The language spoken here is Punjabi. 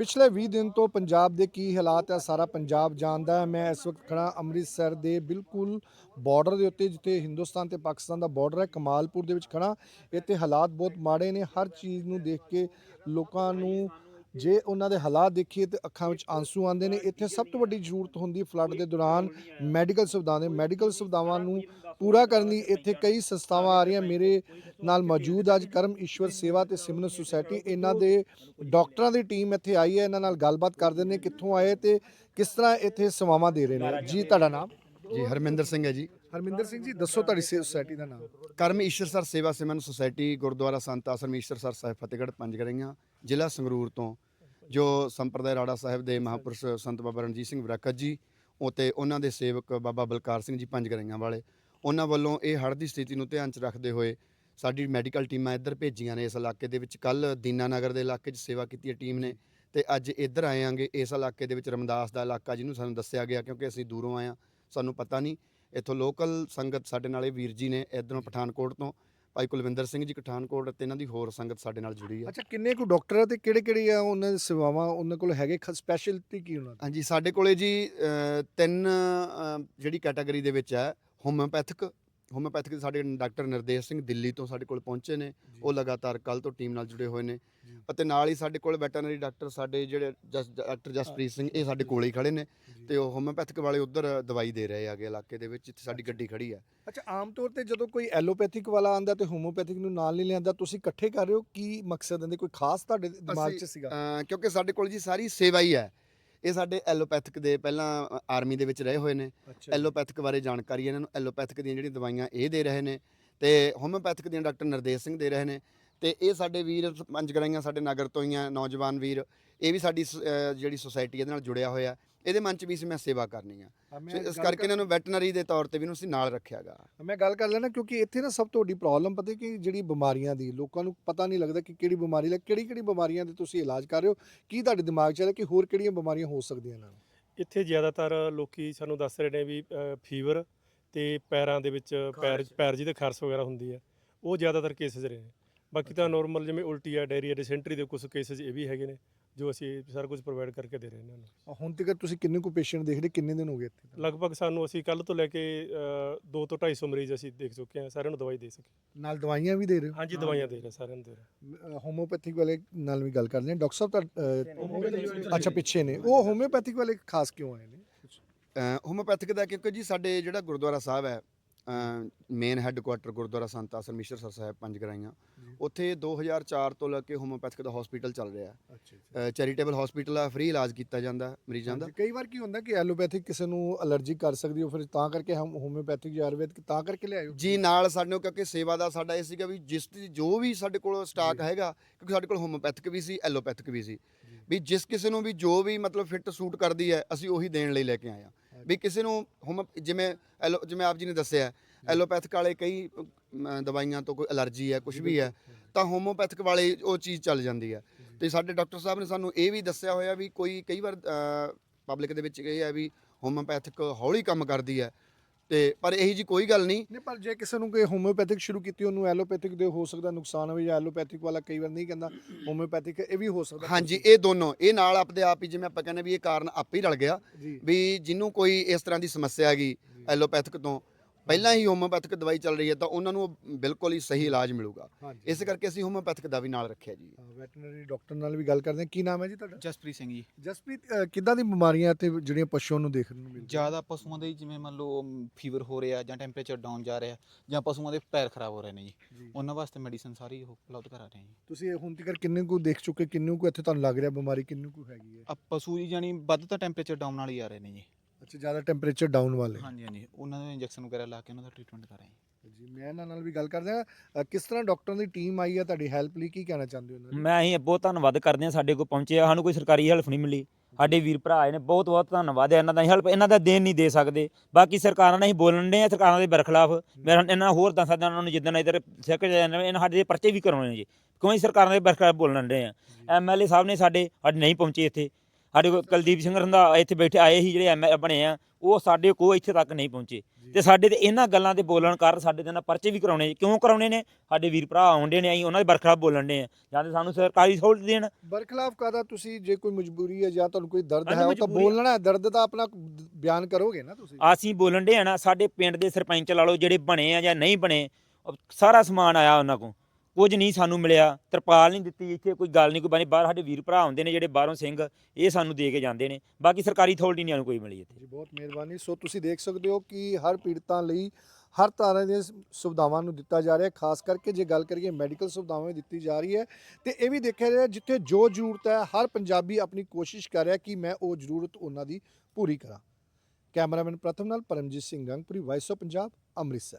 ਪਿਛਲੇ 20 ਦਿਨ ਤੋਂ ਪੰਜਾਬ ਦੇ ਕੀ ਹਾਲਾਤ ਹੈ ਸਾਰਾ ਪੰਜਾਬ ਜਾਣਦਾ ਹੈ। ਮੈਂ ਇਸ ਵਕਤ ਖੜਾ ਅੰਮ੍ਰਿਤਸਰ ਦੇ ਬਿਲਕੁਲ ਬਾਰਡਰ ਦੇ ਉੱਤੇ, ਜਿੱਥੇ ਹਿੰਦੁਸਤਾਨ ਤੇ ਪਾਕਿਸਤਾਨ ਦਾ ਬਾਰਡਰ ਹੈ, ਕਮਾਲਪੁਰ ਦੇ ਵਿੱਚ ਖੜਾ ਇੱਥੇ ਹਾਲਾਤ ਬਹੁਤ ਮਾੜੇ ਨੇ। ਹਰ ਚੀਜ਼ ਨੂੰ ਦੇਖ ਕੇ ਲੋਕਾਂ ਨੂੰ ਜੇ ਉਹਨਾਂ ਦੇ ਹਾਲਾਤ ਦੇਖੀਏ ਤੇ ਅੱਖਾਂ ਵਿੱਚ ਆਂਸੂ ਆਉਂਦੇ ਨੇ, ਇੱਥੇ ਸਭ ਤੋਂ ਵੱਡੀ ਜ਼ਰੂਰਤ ਹੁੰਦੀ ਫਲੱਡ ਦੇ ਦੌਰਾਨ ਮੈਡੀਕਲ ਸੁਵਿਧਾਵਾਂ ਦੇ, ਮੈਡੀਕਲ ਸੁਵਿਧਾਵਾਂ ਨੂੰ ਪੂਰਾ ਕਰਨ ਲਈ ਇੱਥੇ ਕਈ ਸੰਸਥਾਵਾਂ ਆ ਰਹੀਆਂ। ਮੇਰੇ ਨਾਲ ਮੌਜੂਦ ਅੱਜ ਕਰਮ ਈਸ਼ਵਰ ਸੇਵਾ ਤੇ ਸਿਮਰਨ ਸੁਸਾਇਟੀ। ਇਹਨਾਂ ਦੇ ਡਾਕਟਰਾਂ ਦੀ ਟੀਮ ਇੱਥੇ ਆਈ ਹੈ, ਇਹਨਾਂ ਨਾਲ ਗੱਲਬਾਤ ਕਰਦੇ ਨੇ, ਕਿੱਥੋਂ ਆਏ ਤੇ ਕਿਸ ਤਰ੍ਹਾਂ ਇੱਥੇ ਸੇਵਾਵਾਂ ਦੇ ਰਹੇ ਨੇ। ਜੀ, ਤੁਹਾਡਾ ਨਾਮ? ਜੀ, ਹਰਮਿੰਦਰ ਸਿੰਘ ਹੈ ਜੀ। ਹਰਮਿੰਦਰ ਸਿੰਘ ਜੀ, ਦੱਸੋ ਤੁਹਾਡੀ ਸੁਸਾਇਟੀ ਦਾ ਨਾਮ। ਕਰਮ ਈਸ਼ਰ ਸਰ ਸੇਵਾ ਸਿਮਰਨ ਸੁਸਾਇਟੀ ਗੁਰਦੁਆਰਾ ਸੰਤ ਆਸਰਮ ਈਸ਼ਰ ਸਰ ਸਾਹਿਬ ਫਤਿਹਗੜ੍ਹ ਪੰਜਗੜੀਆਂ ਜ਼ਿਲ੍ਹਾ ਸੰਗਰੂਰ ਤੋਂ। ਜੋ ਸੰਪਰਦਾਇ ਰਾੜਾ ਸਾਹਿਬ ਦੇ ਮਹਾਂਪੁਰਸ਼ ਸੰਤ ਬਾਬਾ ਰਣਜੀਤ ਸਿੰਘ ਵਿਰਾਕਤ ਜੀ ਅਤੇ ਉਹਨਾਂ ਦੇ ਸੇਵਕ ਬਾਬਾ ਬਲਕਾਰ ਸਿੰਘ ਜੀ ਪੰਜਗੜੀਆਂ ਵਾਲੇ। ਉਹਨਾਂ ਵੱਲੋਂ ਇਹ ਹੜ੍ਹ ਦੀ ਸਥਿਤੀ ਨੂੰ ਧਿਆਨ 'ਚ ਰੱਖਦੇ ਹੋਏ ਸਾਡੀ ਮੈਡੀਕਲ ਟੀਮਾਂ ਇੱਧਰ ਭੇਜੀਆਂ ਨੇ ਇਸ ਇਲਾਕੇ ਦੇ ਵਿੱਚ। ਕੱਲ ਦੀਨਾਨਗਰ ਦੇ ਇਲਾਕੇ 'ਚ ਸੇਵਾ ਕੀਤੀ ਹੈ ਟੀਮ ਨੇ ਤੇ ਅੱਜ ਇੱਧਰ ਆਏ ਆਂਗੇ। ਇਸ ਇਲਾਕੇ ਦੇ ਵਿੱਚ ਰਮਦਾਸ ਦਾ ਇਲਾਕਾ, ਜਿਹਨੂੰ ਸਾਨੂੰ ਦੱਸਿਆ ਗਿਆ ਕਿਉਂਕਿ ਅਸੀਂ ਦੂਰੋਂ ਆਏ ਹਾਂ, ਸਾਨੂੰ ਪਤਾ ਨਹੀਂ। ਇੱਥੋਂ ਲੋਕਲ ਸੰਗਤ ਸਾਡੇ ਨਾਲ ਇਹ ਵੀਰ ਜੀ ਨੇ ਇੱਧਰੋਂ ਪਠਾਨਕੋਟ ਤੋਂ ਭਾਈ ਕੁਲਵਿੰਦਰ ਸਿੰਘ ਜੀ ਪਠਾਨਕੋਟ ਅਤੇ ਇਹਨਾਂ ਦੀ ਹੋਰ ਸੰਗਤ ਸਾਡੇ ਨਾਲ ਜੁੜੀ ਹੈ ਅੱਛਾ ਕਿੰਨੇ ਕੁ ਡਾਕਟਰ ਆ ਤੇ ਕਿਹੜੇ ਕਿਹੜੇ ਆ ਉਹਨਾਂ ਦੀ ਸੇਵਾਵਾਂ? ਉਹਨਾਂ ਕੋਲ ਹੈਗੇ ਸਪੈਸ਼ਲਿਟੀ ਕੀ ਉਹਨਾਂ ਦੀ? ਹਾਂਜੀ ਸਾਡੇ ਕੋਲੇ ਜੀ ਅ, ਤਿੰਨ ਅ, ਜਿਹੜੀ ਕੈਟਾਗਰੀ ਦੇ ਵਿੱਚ ਹੈ ਹੋਮਿਓਪੈਥਿਕ ਹੋਮਿਓਪੈਥਿਕ ਦੇ ਸਾਡੇ ਡਾਕਟਰ ਨਿਰਦੇਸ਼ ਸਿੰਘ ਦਿੱਲੀ ਤੋਂ ਸਾਡੇ ਕੋਲ ਪਹੁੰਚੇ ਨੇ। ਉਹ ਲਗਾਤਾਰ ਕੱਲ ਤੋਂ ਟੀਮ ਨਾਲ ਜੁੜੇ ਹੋਏ ਨੇ। ਅਤੇ ਨਾਲ ਹੀ ਸਾਡੇ ਕੋਲ ਵੈਟਰਨਰੀ ਡਾਕਟਰ ਸਾਡੇ ਜਿਹੜੇ ਡਾਕਟਰ ਜਸਪ੍ਰੀਤ ਸਿੰਘ ਇਹ ਸਾਡੇ ਕੋਲੇ ਹੀ ਖੜੇ ਨੇ ਤੇ ਉਹ ਹੋਮਿਓਪੈਥਿਕ ਵਾਲੇ ਉਧਰ ਦਵਾਈ ਦੇ ਰਹੇ ਹੈਗੇ ਇਲਾਕੇ ਦੇ ਵਿੱਚ ਜਿੱਥੇ ਸਾਡੀ ਗੱਡੀ ਖੜੀ ਹੈ ਅੱਛਾ ਆਮ ਤੌਰ ਤੇ ਜਦੋਂ ਕੋਈ ਐਲੋਪੈਥਿਕ ਵਾਲਾ ਆਂਦਾ ਤੇ ਹੋਮੋਪੈਥਿਕ ਨੂੰ ਨਾਲ ਨਹੀਂ ਲਿਆਂਦਾ ਤੁਸੀਂ ਇਕੱਠੇ ਕਰ ਰਹੇ ਹੋ? ਕੀ ਮਕਸਦ ਇਹਦੇ ਕੋਈ ਖਾਸ ਤੁਹਾਡੇ ਦਿਮਾਗ 'ਚ ਸੀਗਾ? ਕਿਉਂਕਿ ਸਾਡੇ ਕੋਲ ਜੀ ਸਾਰੀ ਸੇਵਾ ਹੀ ਹੈ। ਇਹ ਸਾਡੇ ਐਲੋਪੈਥਿਕ ਦੇ ਪਹਿਲਾਂ ਆਰਮੀ ਦੇ ਵਿੱਚ ਰਹੇ ਹੋਏ ਨੇ। ਐਲੋਪੈਥਿਕ ਬਾਰੇ ਜਾਣਕਾਰੀ ਇਹਨਾਂ ਨੂੰ ਐਲੋਪੈਥਿਕ ਦੀਆਂ ਜਿਹੜੀਆਂ ਦਵਾਈਆਂ ਇਹ ਦੇ ਰਹੇ ਨੇ ਤੇ ਹੋਮਿਓਪੈਥਿਕ ਦੀਆਂ ਡਾਕਟਰ ਨਿਰਦੇਸ਼ ਸਿੰਘ ਦੇ ਰਹੇ ਨੇ। ਤੇ ਇਹ ਸਾਡੇ ਵੀਰ ਪੰਜਗਰਾਈਆਂ ਸਾਡੇ ਨਗਰ ਤੋਂ ਹੀ ਆ ਨੌਜਵਾਨ ਵੀਰ। ਇਹ ਵੀ ਸਾਡੀ ਸ- ਅਹ ਜਿਹੜੀ ਸੁਸਾਇਟੀ ਇਹਦੇ ਨਾਲ ਜੁੜਿਆ ਹੋਇਆ। ਇਹਦੇ ਮਨ ਚ ਵੀ ਸੀ ਮੈਂ ਸੇਵਾ ਕਰਨੀ ਆ। ਮੈਂ ਸੋ ਇਸ ਗੱਲ ਕਰਕੇ ਇਹਨਾਂ ਨੂੰ ਵੈਟਰਨਰੀ ਦੇ ਤੌਰ ਤੇ ਵੀ ਇਹਨੂੰ ਅਸੀਂ ਨਾਲ ਰੱਖਿਆਗਾ ਕਰ- ਮੈਂ ਗੱਲ ਕਰ ਲੈਣਾ ਕਿਉਂਕਿ ਇੱਥੇ ਨਾ ਸਭ ਤੋਂ ਵੱਡੀ ਪ੍ਰੋਬਲਮ ਪਤਾ ਕਿ ਜਿਹੜੀ ਬਿਮਾਰੀਆਂ ਦੀ ਲੋਕਾਂ ਨੂੰ ਪਤਾ ਨਹੀਂ ਲੱਗਦਾ ਕਿ ਕਿਹੜੀ ਬਿਮਾਰੀ ਲੱਗ ਕਿਹੜੀ ਕਿਹੜੀ ਬਿਮਾਰੀਆਂ ਦੇ ਤੁਸੀਂ ਇਲਾਜ ਕਰ ਰਹੇ ਹੋ ਕੀ ਤੁਹਾਡੇ ਦਿਮਾਗ 'ਚ ਹੈ ਕਿ ਹੋਰ ਕਿਹੜੀਆਂ ਬਿਮਾਰੀਆਂ ਹੋ ਸਕਦੀਆਂ ਇਹਨਾਂ ਨੂੰ? ਇੱਥੇ ਜ਼ਿਆਦਾਤਰ ਲੋਕੀ ਸਾਨੂੰ ਦੱਸ ਰਹੇ ਨੇ ਵੀ ਫੀਵਰ ਤੇ ਪੈਰਾਂ ਦੇ ਵਿੱਚ ਪੈਰ। ਪੈਰ ਜਿਹਦੇ ਖਰਸ ਵਗੈਰਾ ਹੁੰਦੀ ਹੈ ਉਹ ਜ਼ਿਆਦਾਤਰ ਕੇਸਿਸ ਰਹੇ ਨੇ। ਬਾਕੀ ਤਾਂ ਨਾਰਮਲ ਜਿਵੇਂ ਉਲਟੀ ਆ ਡਾਇਰੀਆ ਡਿਸੈਂਟਰੀ ਦੇ ਕੁਝ ਕੇਸਿਸ ਇਹ ਵੀ ਹੈਗੇ ਨੇ ਜੋ ਅਸੀਂ ਸਾਰਾ ਕੁਝ ਪ੍ਰੋਵਾਈਡ ਕਰਕੇ ਦੇ ਰਹੇ ਹਾਂ ਇਹਨਾਂ ਨੂੰ। ਹੁਣ ਤੱਕ ਤੁਸੀਂ ਕਿੰਨੇ ਕੁ ਪੇਸ਼ੈਂਟ ਦੇਖ ਰਹੇ ਕਿੰਨੇ ਦਿਨ ਹੋ ਗਏ ਇੱਥੇ ਲਗਭਗ ਸਾਨੂੰ ਅਸੀਂ ਕੱਲ ਤੋਂ ਲੈ ਕੇ 2 ਤੋਂ 250 ਮਰੀਜ਼ ਅਸੀਂ ਦੇਖ ਚੁੱਕੇ ਹਾਂ ਸਾਰਿਆਂ ਨੂੰ ਦਵਾਈ ਦੇ ਸਕੇ। ਨਾਲ ਦਵਾਈਆਂ ਵੀ ਦੇ ਰਹੇ ਹਾਂਜੀ ਦਵਾਈਆਂ ਦੇ ਰਹੇ ਹਾਂ, ਸਾਰਿਆਂ ਨੂੰ ਦੇ ਰਹੇ। ਹਾਂ। ਹੋ ਹੋਮੋਪੈਥਿਕ ਵਾਲੇ ਨਾਲ ਵੀ ਗੱਲ ਕਰਦੇ ਹਾਂ। ਡਾਕਟਰ ਸਾਹਿਬ ਤਾਂ ਅੱਛਾ ਪਿੱਛੇ ਨੇ। ਉਹ ਹੋਮਿਓਪੈਥਿਕ ਵਾਲੇ ਖਾਸ ਕਿਉਂ ਆਏ ਨੇ? ਹੋਮਿਓਪੈਥਿਕ ਦਾ ਕਿਉਂਕਿ ਜੀ ਸਾਡੇ ਜਿਹੜਾ ਗੁਰਦੁਆਰਾ ਸਾਹਿਬ ਹੈ ਮੇਨ ਹੈੱਡਕੁਆਟਰ ਗੁਰਦੁਆਰਾ ਸੰਤ ਆਸਰਮ ਮਿਸ਼ਰ ਸਰ ਸਾਹਿਬ ਪੰਜਗਰਾਈਆਂ ਜੀ। ਉੱਥੇ 2004 ਤੋਂ ਲੈ ਕੇ ਹੋਮਿਓਪੈਥਿਕ ਦਾ ਹਸਪੀਟਲ ਚੱਲ ਰਿਹਾ। ਹੈ ਚੈਰੀਟੇਬਲ ਹਸਪੀਟਲ ਆ ਫ੍ਰੀ ਇਲਾਜ ਕੀਤਾ ਜਾਂਦਾ ਮਰੀਜ਼ਾਂ ਦਾ। ਕਈ ਵਾਰ ਕੀ ਹੁੰਦਾ ਕਿ ਐਲੋਪੈਥਿਕ ਕਿਸੇ ਨੂੰ ਅਲਰਜੀ ਕਰ ਸਕਦੀ ਹੋ ਫਿਰ ਤਾਂ ਕਰਕੇ ਹਮ ਹੋਮਿਓਪੈਥਿਕ ਜਾਂ ਆਯੁਰਵੈਦਿਕ ਤਾਂ ਕਰਕੇ ਲਿਆਇਓ। ਜੀ ਨਾਲ ਸਾਡੇ ਨੂੰ ਕਿਉਂਕਿ ਸੇਵਾ ਦਾ ਸਾਡਾ ਇਹ ਸੀਗਾ ਵੀ ਜਿਸ ਜੋ ਵੀ ਸਾਡੇ ਕੋਲ ਸਟਾਕ। ਹੈਗਾ ਕਿਉਂਕਿ ਸਾਡੇ ਕੋਲ ਹੋਮਿਓਪੈਥਿਕ ਵੀ ਸੀ ਐਲੋਪੈਥਿਕ ਵੀ ਸੀ। ਵੀ ਜਿਸ ਕਿਸੇ ਨੂੰ ਵੀ ਜੋ ਵੀ ਮਤਲਬ ਫਿੱਟ ਸੂਟ ਕਰਦੀ ਹੈ ਅਸੀਂ ਉਹੀ ਦੇਣ ਲਈ ਲੈ ਕੇ ਆਏ ਆ ਵੀ ਕਿਸੇ ਨੂੰ ਹੋਮ ਜਿਵੇਂ ਐਲੋ ਜਿਵੇਂ ਆਪ ਜੀ ਨੇ ਦੱਸਿਆ ਐਲੋਪੈਥਿਕ ਵਾਲੇ ਕਈ ਅਮ, ਦਵਾਈਆਂ ਤੋਂ ਕੋਈ ਅਲਰਜੀ ਹੈ ਕੁਝ ਵੀ ਹੈ ਤਾਂ ਹੋਮੋਪੈਥਿਕ ਵਾਲੇ ਉਹ ਚੀਜ਼ ਚੱਲ ਜਾਂਦੀ ਹੈ। ਤੇ ਸਾਡੇ ਡਾਕਟਰ ਸਾਹਿਬ ਨੇ ਸਾਨੂੰ ਇਹ ਵੀ ਦੱਸਿਆ ਹੋਇਆ ਵੀ ਕੋਈ ਕਈ ਵਾਰ ਪਬਲਿਕ ਦੇ ਵਿੱਚ ਇਹ ਹੈ ਵੀ ਹੋਮੋਪੈਥਿਕ ਹੌਲੀ ਕੰਮ ਕਰਦੀ ਹੈ। ਤੇ ਪਰ ਇਹੀ ਜੀ ਕੋਈ ਗੱਲ ਨਹੀਂ। ਨਹੀਂ ਪਰ ਜੇ ਕਿਸੇ ਨੂੰ ਕੋਈ ਹੋਮਿਓਪੈਥਿਕ ਸ਼ੁਰੂ ਕੀਤੀ ਉਹਨੂੰ ਐਲੋਪੈਥਿਕ ਦੇ ਹੋ ਸਕਦਾ ਨੁਕਸਾਨ ਹੋਵੇ ਜਾਂ ਐਲੋਪੈਥਿਕ ਵਾਲਾ ਕਈ ਵਾਰ ਨਹੀਂ ਕਹਿੰਦਾ ਹੋਮਿਓਪੈਥਿਕ ਇਹ ਵੀ ਹੋ ਸਕਦਾ। ਹਾਂਜੀ ਇਹ ਦੋਨੋਂ ਇਹ ਨਾਲ ਆਪਦੇ ਆਪ ਹੀ ਜਿਵੇਂ ਆਪਾਂ ਕਹਿੰਦੇ ਵੀ ਇਹ ਕਾਰਨ ਆਪੇ ਹੀ ਰਲ ਗਿਆ ਵੀ ਜਿਹਨੂੰ ਕੋਈ ਇਸ ਤਰ੍ਹਾਂ ਦੀ ਸਮੱਸਿਆ ਹੈਗੀ ਐਲੋਪੈਥਿਕ ਤੋਂ ਪਹਿਲਾਂ ਹੀ ਹੋਮੋਪੈਥਿਕ ਦਵਾਈ ਚੱਲ ਰਹੀ ਹੈ ਤਾਂ ਉਹਨਾਂ ਨੂੰ ਬਿਲਕੁਲ ਹੀ ਸਹੀ ਇਲਾਜ ਮਿਲੂਗਾ। ਹਾਂਜੀ ਇਸ ਕਰਕੇ ਅਸੀਂ ਹੋਮੋਪੈਥਿਕ ਦਾ ਵੀ ਨਾਲ ਰੱਖਿਆ ਜੀ। ਵੈਟਰਨਰੀ ਡਾਕਟਰ ਨਾਲ ਵੀ ਗੱਲ ਕਰਦੇ ਹਾਂ। ਕੀ ਨਾਮ ਹੈ ਜੀ ਤੁਹਾਡਾ? ਜਸਪ੍ਰੀਤ ਸਿੰਘ ਜੀ। ਜਸਪ੍ਰੀਤ ਕਿੱਦਾਂ ਦੀ ਬਿਮਾਰੀਆਂ ਤੇ ਜਿਹੜੀਆਂ ਪਸ਼ੂਆਂ ਨੂੰ ਦੇਖਣ ਨੂੰ ਮਿਲਦੀਆਂ? ਜ਼ਿਆਦਾ ਪਸ਼ੂਆਂ ਦੇ ਜਿਵੇਂ ਮੰਨ ਲਓ ਫੀਵਰ ਹੋ ਰਿਹਾ ਜਾਂ ਟੈਂਪਰੇਚਰ ਡਾਊਨ ਜਾ ਰਿਹਾ ਜਾਂ ਪਸ਼ੂਆਂ ਦੇ ਪੈਰ ਖਰਾਬ ਹੋ ਰਹੇ ਨੇ ਜੀ। ਜੀ। ਉਹਨਾਂ ਵਾਸਤੇ ਮੈਡੀਸਨ ਸਾਰੀ ਉਹ ਉਪਲਬਧ ਕਰਾ ਰਹੇ ਹਾਂ ਜੀ। ਤੁਸੀਂ ਹੁਣ ਤੱਕ ਕਿੰਨੇ ਕੁ ਦੇਖ ਚੁੱਕੇ ਕਿੰਨੇ ਕੁ ਇੱਥੇ ਤੁਹਾਨੂੰ ਲੱਗ ਰਿਹਾ ਬਿਮਾਰੀ ਕਿੰਨੇ ਕੁ ਹੈਗੀ ਹੈ? ਆ ਪਸ਼ੂ ਜੀ ਜਾਨੀ ਵੱਧ ਤਾਂ ਟੈਂਪਰੇਚਰ ਡਾਊਨ ਨਾਲ ਹੀ ਆ ਰਹੇ ਨੇ ਜੀ। ਅੱਛਾ ਜ਼ਿਆਦਾ ਟੈਂਪਰੇਚਰ ਡਾਊਨ ਵਾਲੇ। ਹਾਂਜੀ ਹਾਂਜੀ। ਉਹਨਾਂ ਦੇ ਇੰਜੈਕਸ਼ਨ ਵਗੈਰਾ ਲਾ ਕੇ ਉਹਨਾਂ ਦਾ ਟ੍ਰੀਟਮੈਂਟ ਕਰ ਰਹੇ ਹਾਂ ਜੀ ਮੈਂ ਇਹਨਾਂ ਨਾਲ ਵੀ ਗੱਲ ਕਰਦੇ ਹਾਂ। ਕਿਸ ਤਰ੍ਹਾਂ ਡਾਕਟਰਾਂ ਦੀ ਟੀਮ ਆਈ ਹੈ ਤੁਹਾਡੀ ਹੈਲਪ ਲਈ? ਕੀ ਕਹਿਣਾ ਚਾਹੁੰਦੇ ਹੋ ਉਹਨਾਂ ਨੂੰ ਮੈਂ ਅਸੀਂ ਬਹੁਤ ਧੰਨਵਾਦ ਕਰਦੇ ਹਾਂ ਸਾਡੇ ਕੋਲ ਪਹੁੰਚੇ ਆ। ਸਾਨੂੰ ਕੋਈ ਸਰਕਾਰੀ ਹੈਲਪ ਨਹੀਂ ਮਿਲੀ। ਸਾਡੇ ਵੀਰ ਭਰਾ ਆਏ ਨੇ ਬਹੁਤ ਬਹੁਤ ਧੰਨਵਾਦ ਹੈ ਇਹਨਾਂ ਦਾ। ਹੈਲਪ ਇਹਨਾਂ ਦਾ ਦੇਣ ਨਹੀਂ ਦੇ ਸਕਦੇ। ਬਾਕੀ ਸਰਕਾਰਾਂ ਨਾਲ ਅਸੀਂ ਬੋਲਣ ਦੇ ਆ ਸਰਕਾਰਾਂ ਦੇ ਬਰਖਲਾਫ। ਮੇਰਾ ਇਹਨਾਂ ਹੋਰ ਦੱਸ ਸਕਦਾ ਉਹਨਾਂ ਨੂੰ ਜਿੱਦਣ ਇਧਰ ਸਿੱਖ ਜਾਂਦੇ ਇਹਨਾਂ ਸਾਡੇ ਪਰਚੇ ਵੀ ਕਰਾਉਣੇ ਜੀ। ਕਿਉਂ ਅਸੀਂ ਸਰਕਾਰਾਂ ਦੇ ਬਰਖਲਾਫ ਬੋਲਣ ਦੇ ਆ। ਐਮਐਲਏ ਸਾਹਿਬ ਨੇ ਸਾਡੇ ਸਾਡੇ ਨਹੀਂ ਪਹੁੰਚੇ ਇੱਥੇ। ਸਾਡੇ ਕੋਲ ਕੁਲਦੀਪ ਸਿੰਘ ਰੰਧਾਵਾ ਇੱਥੇ ਬੈਠੇ ਆਏ ਸੀ ਜਿਹੜੇ ਐਮ ਬਣੇ ਆ ਉਹ ਸਾਡੇ ਕੋਲ ਇੱਥੇ ਤੱਕ ਨਹੀਂ ਪਹੁੰਚੇ। ਤੇ ਸਾਡੇ ਤੇ ਇਹਨਾਂ ਗੱਲਾਂ ਤੇ ਬੋਲਣ ਕਾਰਨ ਸਾਡੇ ਤੇ ਨਾਲ ਪਰਚੇ ਵੀ ਕਰਾਉਣੇ ਕਿਉਂ ਕਰਾਉਣੇ ਨੇ? ਸਾਡੇ ਵੀਰ ਭਰਾ ਆਉਂਦੇ ਨੇ ਅਸੀਂ ਉਹਨਾਂ ਦੇ ਬਰਖਲਾਫ ਬੋਲਣ ਦੇ ਆ। ਜਾਂ ਤੇ ਸਾਨੂੰ ਸਰਕਾਰੀ ਸਹੂਲਤ ਦੇਣ। ਬਰਖਲਾਫ ਕਾਦਾ ਤੁਸੀਂ ਜੇ ਕੋਈ ਮਜਬੂਰੀ ਹੈ ਜਾਂ ਤੁਹਾਨੂੰ ਕੋਈ ਦਰਦ ਹੈ ਉਹ ਤਾਂ ਬੋਲਣਾ ਹੈ। ਦਰਦ ਤਾਂ ਆਪਣਾ ਬਿਆਨ ਕਰੋਗੇ ਨਾ ਤੁਸੀਂ? ਅਸੀਂ ਬੋਲਣ ਦੇ ਆ ਨਾ ਸਾਡੇ ਪਿੰਡ ਦੇ ਸਰਪੰਚ ਲਾ ਲਓ ਜਿਹੜੇ ਬਣੇ ਆ ਜਾਂ ਨਹੀਂ ਬਣੇ ਸਾਰਾ ਸਮਾਨ ਆਇਆ ਉਹਨਾਂ ਕੋਲ। ਕੁਝ ਨਹੀਂ ਸਾਨੂੰ ਮਿਲਿਆ, ਤਰਪਾਲ ਨਹੀਂ ਦਿੱਤੀ ਇੱਥੇ, ਕੋਈ ਗੱਲ ਨਹੀਂ, ਕੋਈ ਬਣੀ, ਬਾਹਰ ਸਾਡੇ ਵੀਰ ਭਰਾ ਆਉਂਦੇ ਨੇ ਜਿਹੜੇ ਬਾਹਰੋਂ ਸਿੰਘ, ਇਹ ਸਾਨੂੰ ਦੇ ਕੇ ਜਾਂਦੇ ਨੇ, ਬਾਕੀ ਸਰਕਾਰੀ ਅਥਾਰਟੀ ਨਹੀਂ ਸਾਨੂੰ ਕੋਈ ਮਿਲੀ ਇੱਥੇ। ਜੀ, ਬਹੁਤ ਮਿਹਰਬਾਨੀ। ਸੋ ਤੁਸੀਂ ਦੇਖ ਸਕਦੇ ਹੋ ਕਿ ਹਰ ਪੀੜਤਾਂ ਲਈ ਹਰ ਤਰ੍ਹਾਂ ਦੀਆਂ ਸੁਵਿਧਾਵਾਂ ਨੂੰ ਦਿੱਤਾ ਜਾ ਰਿਹਾ ਹੈ, ਖਾਸ ਕਰਕੇ ਜੇ ਗੱਲ ਕਰੀਏ ਮੈਡੀਕਲ ਸੁਵਿਧਾਵਾਂ ਦੀ ਦਿੱਤੀ ਜਾ ਰਹੀ ਹੈ। ਤੇ ਇਹ ਵੀ ਦੇਖਿਆ ਜਾ ਜਿੱਥੇ ਜੋ ਜ਼ਰੂਰਤ ਹੈ, ਹਰ ਪੰਜਾਬੀ ਆਪਣੀ ਕੋਸ਼ਿਸ਼ ਕਰ ਰਿਹਾ ਕਿ ਮੈਂ ਉਹ ਜ਼ਰੂਰਤ ਉਹਨਾਂ ਦੀ ਪੂਰੀ ਕਰਾਂ। ਕੈਮਰਾਮੈਨ ਪ੍ਰਥਮ ਨਾਲ ਪਰਮਜੀਤ ਸਿੰਘ ਗੰਗਪੁਰੀ ਵਾਇਸ ਆਫ ਪੰਜਾਬ ਅੰਮ੍ਰਿਤਸਰ।